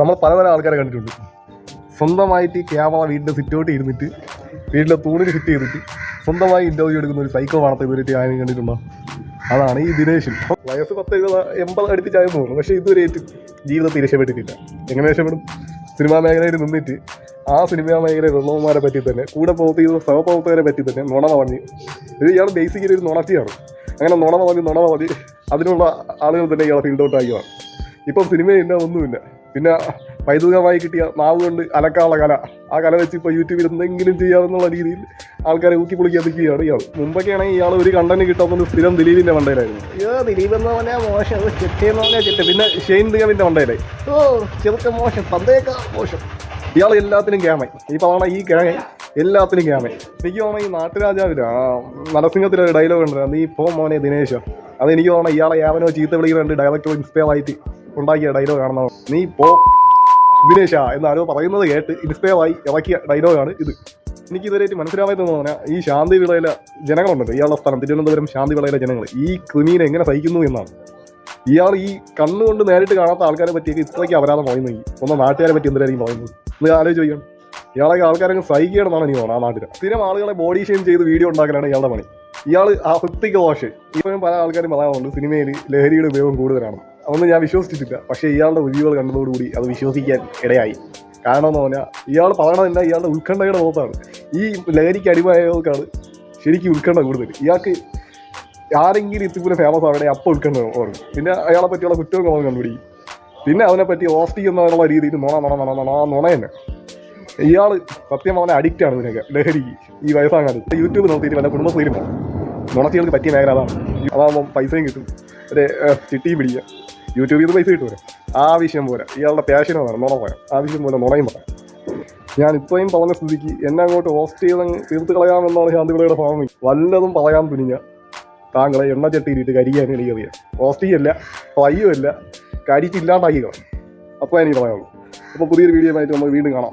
നമ്മൾ പലതരം ആൾക്കാരെ കണ്ടിട്ടുണ്ട്. സ്വന്തമായിട്ട് ഈ ക്യാമറ വീടിന്റെ സിറ്റോട്ട് ഇരുന്നിട്ട് വീട്ടിലെ തൂണിൽ ഫിറ്റ് ചെയ്തിട്ട് സ്വന്തമായി ഇന്റർവ്യൂ എടുക്കുന്ന ഒരു സൈക്കോ വാർത്ത ഇതുവരെ ആരും കണ്ടിട്ടുണ്ടോ? അതാണ് ഈ ദിനേശൻ. വയസ്സ് പത്ത് എഴുപത് എൺപത് അടുപ്പിച്ചായെന്ന് തോന്നുന്നു പക്ഷേ ഇതുവരെ ജീവിതത്തിൽ രക്ഷപ്പെട്ടിട്ടില്ല. എങ്ങനെ രക്ഷപ്പെടും? സിനിമാ മേഖലയിൽ നിന്നിട്ട് ആ സിനിമാ മേഖലയിൽ ഉള്ളവന്മാരെ പറ്റി തന്നെ കൂടെ പ്രവർത്തിക്കുന്ന സഹപ്രവർത്തകരെ പറ്റി തന്നെ നുണ പറഞ്ഞ് ഇത് ഇയാൾ ബേസിക്കലി ഒരു നുണച്ചിയാണ്. അങ്ങനെ നുണ പറഞ്ഞ് നുണ പറഞ്ഞ് അതിനുള്ള ആളുകൾ തന്നെ ഇയാളെ ഫീൽഡ് ഔട്ട് ആക്കിയതാണ്. ഇപ്പം സിനിമയില്ല ഒന്നുമില്ല. പിന്നെ പൈതൃകമായി കിട്ടിയ നാവ് കൊണ്ട് അലക്കാനുള്ള കല. ആ കല വെച്ച് ഇപ്പോൾ യൂട്യൂബിൽ എന്തെങ്കിലും ചെയ്യാമെന്നുള്ള രീതിയിൽ ആൾക്കാരെ ഊക്കി പൊളിക്കാൻ നിൽക്കുകയാണ് ഇയാൾ. മുമ്പൊക്കെ ആണെങ്കിൽ ഇയാൾ ഒരു കണ്ടന്റ് കിട്ടുന്നത് സ്ഥിരം ദിലീപിന്റെ മണ്ടയിലായിരുന്നു അയ്യോ ദിലീപ് എന്ന് പറഞ്ഞാൽ മോശം. അത് ചെറ്റെന്ന് പറഞ്ഞാൽ ചെറ്റ് പിന്നെ ഷെയ്ൻ ദിഗമിന്റെ മണ്ടയിലായി ഓ ചെറുക്ക മോശം. പന്തേക്കാ മോശം. ഇയാൾ എല്ലാത്തിനും ക്യാമായി ഈ പറഞ്ഞ ഈ ക്യാമ എല്ലാത്തിനും ക്യാമ എനിക്ക് തോന്നുന്നു ഈ നാട്ടുരാജാവിന് ആ നരസിംഹത്തിലെ ഒരു ഡയലോഗ് ഉണ്ട് നീ പോ മോനെ ദിനേശ. അത് എനിക്ക് തോന്നുന്നു ഇയാളെ യാവനോ ചീത്ത വിളിക്കുന്നുണ്ട്. ഡയറക്ടർ ഇൻസ്പയർ ആയിട്ട്. ഉണ്ടാക്കിയ ഡയലോഗ് ആണെന്നാണ്. നീ പോ ദിനേശ എന്നാരോ പറയുന്നത് കേട്ട് ഇൻസ്പയർ ആയി ഇറക്കിയ ഡയലോഗാണ് ഇത്. എനിക്ക് ഇതുവരെയായിട്ട് മനസ്സിലാവാത്തതെന്ന് പറഞ്ഞാൽ ഈ ശാന്തി വിളയിലെ ജനങ്ങളുണ്ടല്ലോ ഇയാളുടെ സ്ഥലം തിരുവനന്തപുരം ശാന്തി വിളയിലെ ജനങ്ങൾ ഈ ക്രിമീനെ എങ്ങനെ സഹിക്കുന്നു എന്നാണ്. ഇയാൾ ഈ കണ്ണുകൊണ്ട് നേരിട്ട് കാണാത്ത ആൾക്കാരെ പറ്റിയൊക്കെ ഇത്രയ്ക്ക് അപരാധം പറയുന്നു ഈ. സ്വന്തം നാട്ടുകാരെ പറ്റി എന്തിനായിരിക്കും പറയുന്നത്? ഇത് ആലോചിച്ച് ചോദിക്കണം ഇയാളൊക്കെ ആൾക്കാരങ്ങ് സഹിക്കണമെന്നാണ് എനിക്ക് തോന്നുന്നത് ആ നാട്ടിൽ സ്ഥിരം ആളുകളെ ബോഡി ഷെയിം ചെയ്ത് വീഡിയോ ഉണ്ടാക്കലാണ് ഇയാളുടെ പണി. ഇയാൾ ആ വൃത്തിക്ക് ദോഷ്. ഇപ്പോഴും പല ആൾക്കാരും പറയാറുണ്ട് സിനിമയിൽ ലഹരിയുടെ ഉപയോഗം കൂടുതലാണ്. അതൊന്നും ഞാൻ വിശ്വസിച്ചിട്ടില്ല. പക്ഷെ ഇയാളുടെ റിവ്യൂകൾ കണ്ടതോടുകൂടി അത് വിശ്വസിക്കാൻ ഇടയായി. കാരണം എന്ന് പറഞ്ഞാൽ ഇയാൾ പറയണമെന്ന ഇയാളുടെ ഉത്കണ്ഠയുടെ മുഖത്താണ് ഈ ലഹരിക്ക് അടിമയായവർക്കാണ് ശരിക്കും ഉത്കണ്ഠ കൂടുതൽ. ഇയാൾക്ക് ആരെങ്കിലും ഇത്തിപ്പൂരം ഫേമസ് ആവണേ അപ്പോൾ ഉത്കണ്ഠ ഓർക്കും പിന്നെ അയാളെ പറ്റിയുള്ള കുറ്റവും നമ്മൾ കണ്ടുപിടിക്കും. പിന്നെ അവനെ പറ്റി ഓസ്റ്റിക് എന്നുള്ള രീതിയിൽ നുണ നുണ നുണ നുണ നുണ തന്നെ. ഇയാൾ സത്യം പറഞ്ഞാൽ അഡിക്റ്റ് ആണ് ഇതിനൊക്കെ. ലഹരിക്ക് ഈ വയസ്സാകാലത്ത്. യൂട്യൂബ് നോക്കിയിട്ട് വല്ല കുടുംബശ്രീയിലും പോകും നുണച്ചികൾക്ക് പറ്റിയ മേഖല അതാണ്. അതാകുമ്പം പൈസയും കിട്ടും. ഒരു ചിട്ടിയും പിടിക്കുക. യൂട്യൂബിൽ നിന്ന് പൈസ കിട്ടുമല്ലോ ആവശ്യം പോലെ. ഇയാളുടെ പാഷനോ അതാണ് നുണ പറയാം ആവശ്യം പോലെ നുണയും പറയാം. ഞാൻ ഇത്രയും പറഞ്ഞ സ്ഥിതിക്ക് എന്നെ അങ്ങോട്ട് ഹോസ്റ്റ് ചെയ്ത് തീർത്ത് കളയാമെന്നാണ് ശാന്തിപിള്ളയുടെ ഭാവം. വല്ലതും പറയാൻ തുനിഞ്ഞ താങ്കളെ എണ്ണ ചട്ടിയിലിട്ട് കരിയാൻ എനിക്കറിയാം ഹോസ്റ്റ് ചെയ്യല്ല പയ്യുമല്ല കരിച്ചില്ലാണ്ടാക്കി കളയും അപ്പോൾ എനിക്ക് പറയാനുള്ളൂ. അപ്പോൾ പുതിയൊരു വീഡിയോ ആയിട്ട് നമുക്ക് വീണ്ടും കാണാം.